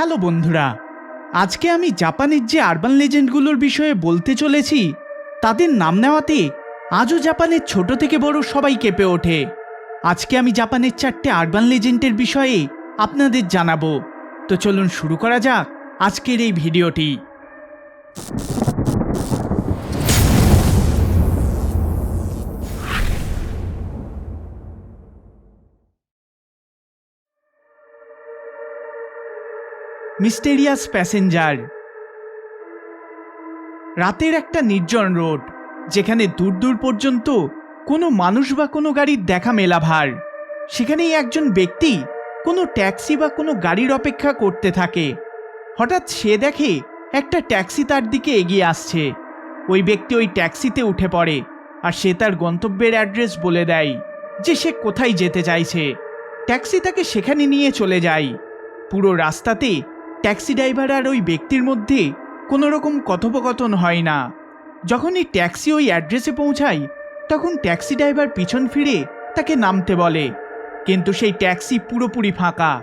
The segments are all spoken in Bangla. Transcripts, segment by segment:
হ্যালো বন্ধুরা, আজকে আমি জাপানের যে আরবান লেজেন্ডগুলোর বিষয়ে বলতে চলেছি, তাদের নাম নেওয়াতে আজও জাপানের ছোট থেকে বড় সবাই কেঁপে ওঠে। আজকে আমি জাপানের চারটে আরবান লেজেন্ডের বিষয়ে আপনাদের জানাব। তো চলুন শুরু করা যাক আজকের এই ভিডিওটি। মিস্টেরিয়াস প্যাসেঞ্জার রাতের একটা নির্জন রোড, যেখানে দূর দূর পর্যন্ত কোনো মানুষ বা কোনো গাড়ির দেখা মেলা ভার সেখানেই একজন ব্যক্তি কোনো ট্যাক্সি বা কোনো গাড়ির অপেক্ষা করতে থাকে। হঠাৎ সে দেখে একটা ট্যাক্সি তার দিকে এগিয়ে আসছে। ওই ব্যক্তি ওই ট্যাক্সিতে উঠে পড়ে আর সে তার গন্তব্যের অ্যাড্রেস বলে দেয় যে সে কোথায় যেতে চাইছে। ট্যাক্সি তাকে সেখানে নিয়ে চলে যায়। পুরো রাস্তাতে ট্যাক্সি ড্রাইভার আর ওই ব্যক্তির মধ্যে কোনো রকম কথোপকথন হয় না। যখন এই ট্যাক্সি ওই অ্যাড্রেসে পৌঁছায়, তখন ট্যাক্সি ড্রাইভার পিছন ফিরে তাকে নামতে বলে। কিন্তু সেই ট্যাক্সি পুরোপুরি ফাঁকা।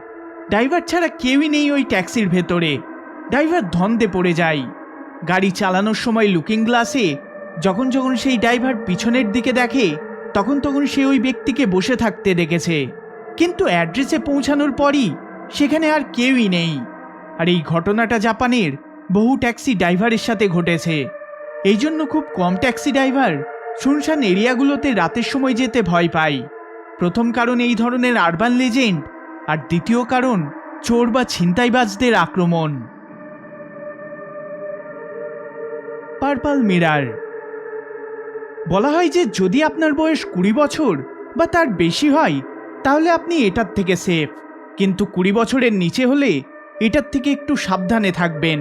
ড্রাইভার ছাড়া কেউই নেই ওই ট্যাক্সির ভেতরে। ড্রাইভার ধন্দে পড়ে যায়। গাড়ি চালানোর সময় লুকিং গ্লাসে যখন যখন সেই ড্রাইভার পিছনের দিকে দেখে, তখন তখন সে ওই ব্যক্তিকে বসে থাকতে দেখেছে। কিন্তু অ্যাড্রেসে পৌঁছানোর পরই সেখানে আর কেউই নেই। আর এই ঘটনাটা জাপানের বহু ট্যাক্সি ড্রাইভারের সাথে ঘটেছে। এই জন্য খুব কম ট্যাক্সি ড্রাইভার শুনশান এরিয়াগুলোতে রাতের সময় যেতে ভয় পায়। প্রথম কারণ এই ধরনের আরবান লেজেন্ড আর দ্বিতীয় কারণ চোর বা ছিনতাইবাজদের আক্রমণ। Purple mirror. বলা হয় যে যদি আপনার বয়স কুড়ি বছর বা তার বেশি হয়, তাহলে আপনি এটার থেকে সেফ। কিন্তু কুড়ি বছরের নিচে হলে এটার থেকে একটু সাবধানে থাকবেন।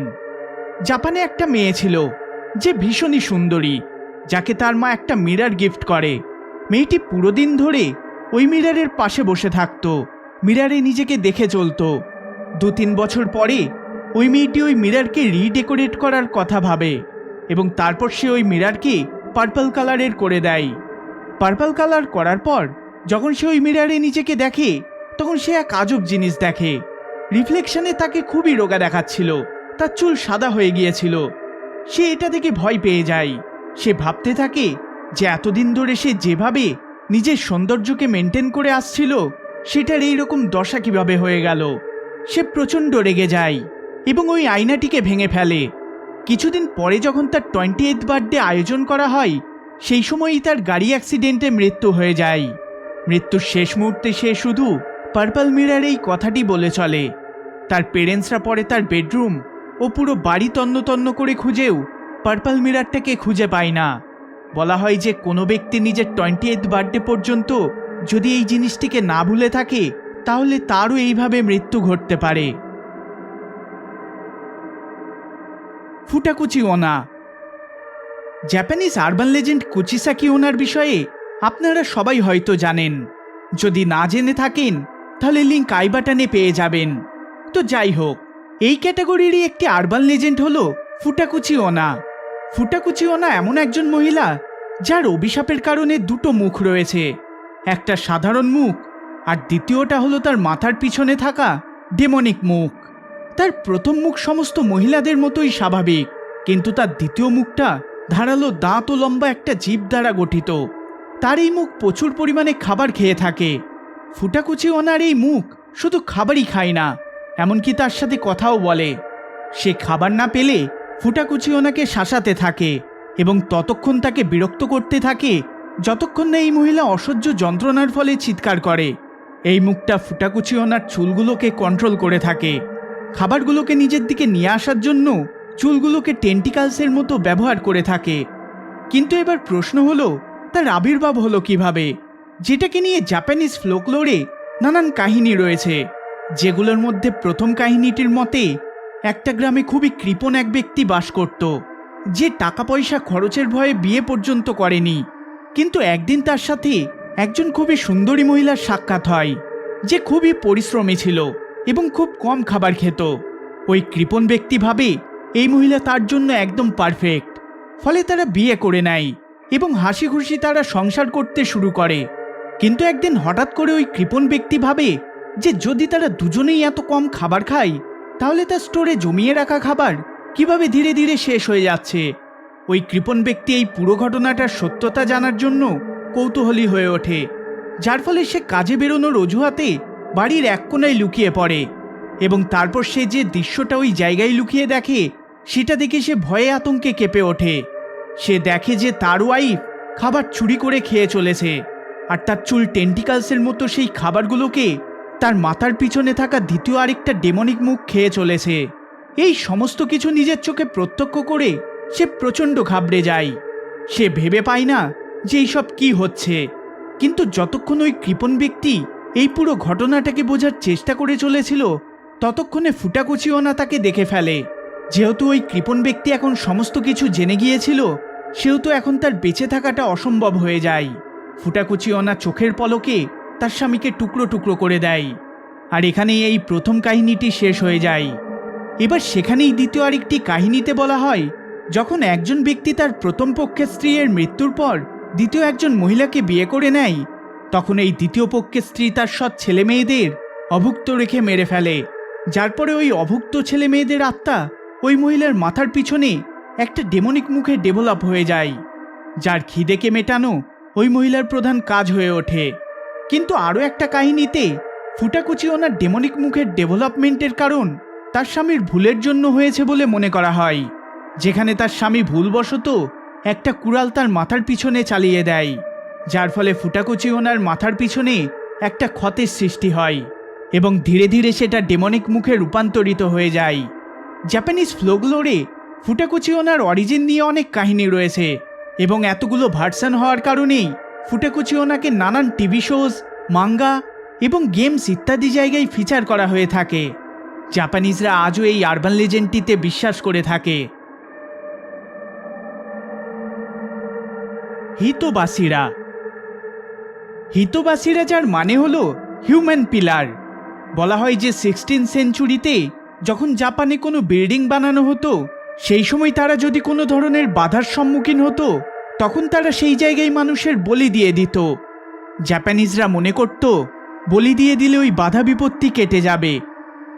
জাপানে একটা মেয়ে ছিল, যে ভীষণই সুন্দরী, যাকে তার মা একটা মিরার গিফট করে। মেয়েটি পুরো দিন ধরে ওই মিরারের পাশে বসে থাকত মিরারে নিজেকে দেখে চলতো। দু তিন বছর পরে ওই মেয়েটি ওই মিরারকে রিডেকোরেট করার কথা ভাবে এবং তারপর সে ওই মিরারকে পার্পল কালারের করে দেয়। পার্পল কালার করার পর যখন সে ওই মিরারে নিজেকে দেখে, তখন সে এক আজব জিনিস দেখে। রিফ্লেকশনে তাকে খুবই রোগা দেখাচ্ছিল। তার চুল সাদা হয়ে গিয়েছিল। সে এটা দেখে ভয় পেয়ে যায়। সে ভাবতে থাকে যে এতদিন ধরে সে যেভাবে নিজের সৌন্দর্যকে মেনটেন করে আসছিল, সেটার এই রকম দশা কীভাবে হয়ে গেল? সে প্রচণ্ড রেগে যায় এবং ওই আয়নাটিকে ভেঙে ফেলে। কিছুদিন পরে যখন তার টোয়েন্টি এইথ বার্থডে আয়োজন করা হয়, সেই সময়ই তার গাড়ি অ্যাক্সিডেন্টে মৃত্যু হয়ে যায়। মৃত্যুর শেষ মুহূর্তে সে শুধু পার্পল মিরার এই কথাটি বলে চলে। তার পেরেন্টসরা পরে তার বেডরুম ও পুরো বাড়ি তন্ন করে খুঁজেও পার্পল মিরারটাকে খুঁজে পায় না। বলা হয় যে কোনো ব্যক্তি নিজের টোয়েন্টি এইথ বার্থডে পর্যন্ত যদি এই জিনিসটিকে না ভুলে থাকে, তাহলে তারও এইভাবে মৃত্যু ঘটতে পারে। Futakuchi onna. Japanese urban legend Kuchisake ওনার বিষয়ে আপনারা সবাই হয়তো জানেন। যদি না জেনে থাকেন তাহলে লিঙ্ক আই বাটনে পেয়ে যাবেন। তো যাই হোক, এই ক্যাটাগরিরই একটি আরবান লেজেন্ড হলো ফুটাকুচি ওনা ফুটাকুচি ওনা এমন একজন মহিলা যার অভিশাপের কারণে দুটো মুখ রয়েছে। একটা সাধারণ মুখ আর দ্বিতীয়টা হলো তার মাথার পিছনে থাকা ডেমনিক মুখ। তার প্রথম মুখ সমস্ত মহিলাদের মতোই স্বাভাবিক, কিন্তু তার দ্বিতীয় মুখটা ধারালো দাঁত ও লম্বা একটা জীব দ্বারা গঠিত। তার এই মুখ প্রচুর পরিমাণে খাবার খেয়ে থাকে। ফুটাকুচি ওনার এই মুখ, শুধু খাবারই খায় না, এমনকি তার সাথে কথাও বলে। সে খাবার না পেলে ফুটাকুচি ওনাকে শাসাতে থাকে এবং ততক্ষণ তাকে বিরক্ত করতে থাকে যতক্ষণ না এই মহিলা অসহ্য যন্ত্রণার ফলে চিৎকার করে। এই মুখটা ফুটাকুচি ওনার চুলগুলোকে কন্ট্রোল করে থাকে। খাবারগুলোকে নিজের দিকে নিয়ে আসার জন্য চুলগুলোকে টেন্টিকালসের মতো ব্যবহার করে থাকে। কিন্তু এবার প্রশ্ন হলো, তার আবির্ভাব হলো কীভাবে? যেটাকে নিয়ে জাপানিজ ফ্লোকলোরে নানান কাহিনী রয়েছে, যেগুলোর মধ্যে প্রথম কাহিনীটির মতে, একটা গ্রামে খুবই কৃপণ এক ব্যক্তি বাস করত, যে টাকা পয়সা খরচের ভয়ে বিয়ে পর্যন্ত করেনি। কিন্তু একদিন তার সাথে একজন খুবই সুন্দরী মহিলার সাক্ষাৎ হয়, যে খুবই পরিশ্রমী ছিল এবং খুব কম খাবার খেত। ওই কৃপণ ব্যক্তি ভাবে, এই মহিলা তার জন্য একদম পারফেক্ট ফলে তারা বিয়ে করে নেয় এবং হাসি খুশি তারা সংসার করতে শুরু করে। কিন্তু একদিন হঠাৎ করে ওই কৃপণ ব্যক্তি ভাবে যে যদি তারা দুজনেই এত কম খাবার খায়, তাহলে তার স্টোরে জমিয়ে রাখা খাবার কীভাবে ধীরে ধীরে শেষ হয়ে যাচ্ছে? ওই কৃপণ ব্যক্তি এই পুরো ঘটনাটার সত্যতা জানার জন্য কৌতূহলী হয়ে ওঠে, যার ফলে সে কাজে বেরোনোর অজুহাতে বাড়ির এক কোনায় লুকিয়ে পড়ে এবং তারপর সে যে দৃশ্যটা ওই জায়গায় লুকিয়ে দেখে, সেটা দেখে সে ভয়ে আতঙ্কে কেঁপে ওঠে। সে দেখে যে তার ওয়াইফ খাবার চুরি করে খেয়ে চলেছে। আর তার চুল টেন্টিকালসের মতো সেই খাবারগুলোকে তার মাথার পিছনে থাকা দ্বিতীয় আরেকটা ডেমনিক মুখ খেয়ে চলেছে। এই সমস্ত কিছু নিজের চোখে প্রত্যক্ষ করে সে প্রচণ্ড ঘাবড়ে যায়। সে ভেবে পায় না যে এইসব কি হচ্ছে। কিন্তু যতক্ষণ ওই কৃপণ ব্যক্তি এই পুরো ঘটনাটাকে বোঝার চেষ্টা করে চলেছিল, ততক্ষণে ফুটাকুচিওনা তাকে দেখে ফেলে। যেহেতু ওই কৃপণ ব্যক্তি এখন সমস্ত কিছু জেনে গিয়েছিল, সেহেতু এখন তার বেঁচে থাকাটা অসম্ভব হয়ে যায়। ফুটাকুচিওনা চোখের পলকে তার স্বামীকে টুকরো টুকরো করে দেয়। আর এখানেই এই প্রথম কাহিনীটি শেষ হয়ে যায়। এবার সেখানেই দ্বিতীয় আরেকটি কাহিনীতে বলা হয়, যখন একজন ব্যক্তি তার প্রথম পক্ষের স্ত্রীর মৃত্যুর পর দ্বিতীয় একজন মহিলাকে বিয়ে করে নেয়, তখন এই দ্বিতীয় পক্ষের স্ত্রী তার সৎ ছেলে মেয়েদের অভুক্ত রেখে মেরে ফেলে। যার পরে ওই অভুক্ত ছেলে মেয়েদের আত্মা ওই মহিলার মাথার পিছনে একটা ডেমনিক মুখে ডেভেলপ হয়ে যায়, যার খিদেকে মেটানো ওই মহিলার প্রধান কাজ হয়ে ওঠে। কিন্তু আরও একটা কাহিনীতে ফুটাকুচি ওনার ডেমনিক মুখের ডেভেলপমেন্টের কারণ তার স্বামীর ভুলের জন্য হয়েছে বলে মনে করা হয়, যেখানে তার স্বামী ভুলবশত একটা কুড়াল তার মাথার পিছনে চালিয়ে দেয়, যার ফলে ফুটাকুচি ওনার মাথার পিছনে একটা ক্ষতের সৃষ্টি হয় এবং ধীরে ধীরে সেটা ডেমনিক মুখে রূপান্তরিত হয়ে যায়। জাপানিজ ফ্লোগলোরে ফুটাকুচি ওনার অরিজিন নিয়ে অনেক কাহিনী রয়েছে এবং এতগুলো ভার্সান হওয়ার কারণেই ফুটাকুচি ওনাকে নানান টিভি শোজ মাঙ্গা এবং গেমস ইত্যাদি জায়গায় ফিচার করা হয়ে থাকে। জাপানিজরা আজও এই আরবান লেজেন্ডটিতে বিশ্বাস করে থাকে। হিতবাসীরা। হিতবাসীরা যার মানে হলো হিউম্যান পিলার বলা হয় যে সিক্সটিন সেঞ্চুরিতে যখন জাপানে কোনো বিল্ডিং বানানো হতো সেই সময় তারা যদি কোনো ধরনের বাধার সম্মুখীন হতো, তখন তারা সেই জায়গায় মানুষের বলি দিয়ে দিত। জাপানিজরা মনে করত, বলি দিয়ে দিলে ওই বাধা বিপত্তি কেটে যাবে।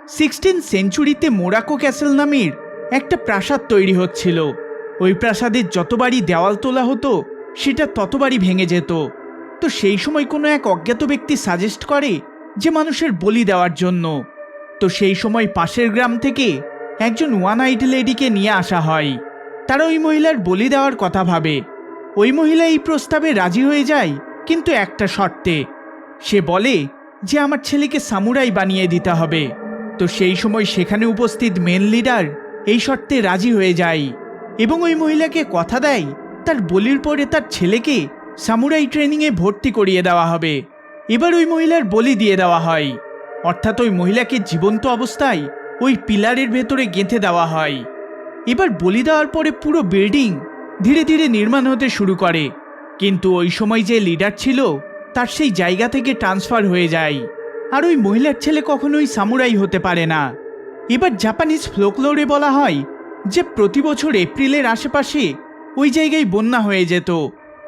সিক্সটিন সেঞ্চুরিতে মোরাকো ক্যাসেল নামের একটা প্রাসাদ তৈরি হচ্ছিল। ওই প্রাসাদের যতবারই দেওয়াল তোলা হতো, সেটা ততবারই ভেঙে যেত। তো সেই সময় কোনো এক অজ্ঞাত ব্যক্তি সাজেস্ট করে যে মানুষের বলি দেওয়ার জন্য। তো সেই সময় পাশের গ্রাম থেকে একজন ওয়ান আইড লেডিকে নিয়ে আসা হয়। তারা ওই মহিলার বলি দেওয়ার কথা ভাবে। ওই মহিলা এই প্রস্তাবে রাজি হয়ে যায়, কিন্তু একটা শর্তে। সে বলে যে, আমার ছেলেকে সামুরাই বানিয়ে দিতে হবে। তো সেই সময় সেখানে উপস্থিত মেন লিডার এই শর্তে রাজি হয়ে যায় এবং ওই মহিলাকে কথা দেয়, তার বলির পরে তার ছেলেকে সামুরাই ট্রেনিংয়ে ভর্তি করিয়ে দেওয়া হবে। এবার ওই মহিলার বলি দিয়ে দেওয়া হয়। অর্থাৎ ওই মহিলাকে জীবন্ত অবস্থায় ওই পিলারের ভেতরে গেঁথে দেওয়া হয়। এবার বলি দেওয়ার পরে পুরো বিল্ডিং ধীরে ধীরে নির্মাণ হতে শুরু করে। কিন্তু ওই সময় যে লিডার ছিল, তার সেই জায়গা থেকে ট্রান্সফার হয়ে যায়। আর ওই মহিলার ছেলে কখনোই সামুরাই হতে পারে না। এবার জাপানিজ ফ্লোকলোরে বলা হয় যে, প্রতি বছর এপ্রিলের আশেপাশে ওই জায়গায় বন্যা হয়ে যেত।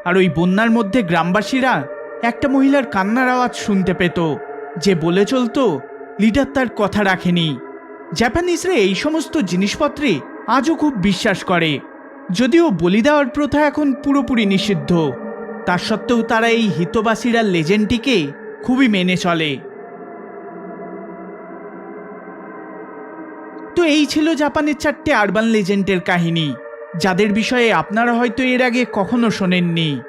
আর ওই বন্যার মধ্যে গ্রামবাসীরা একটা মহিলার কান্নার আওয়াজ শুনতে পেত, যে বলে চলতো লিডার তার কথা রাখেনি। জাপানিজরা এই সমস্ত জিনিসপত্রে আজও খুব বিশ্বাস করে। যদিও বলি দেওয়ার প্রথা এখন পুরোপুরি নিষিদ্ধ। তা সত্ত্বেও তারা এই হিতবাসীরা লেজেন্ডটিকে খুবই মেনে চলে। তো এই ছিল জাপানের চারটে আরবান লেজেন্ডের কাহিনী। যাদের বিষয়ে আপনারা হয়তো এর আগে কখনো শোনেননি।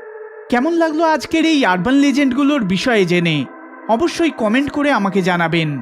কেমন লাগল আজকের এই আরবান লেজেন্ডগুলোর বিষয়ে জেনে? অবশ্যই কমেন্ট করে আমাকে জানাবেন।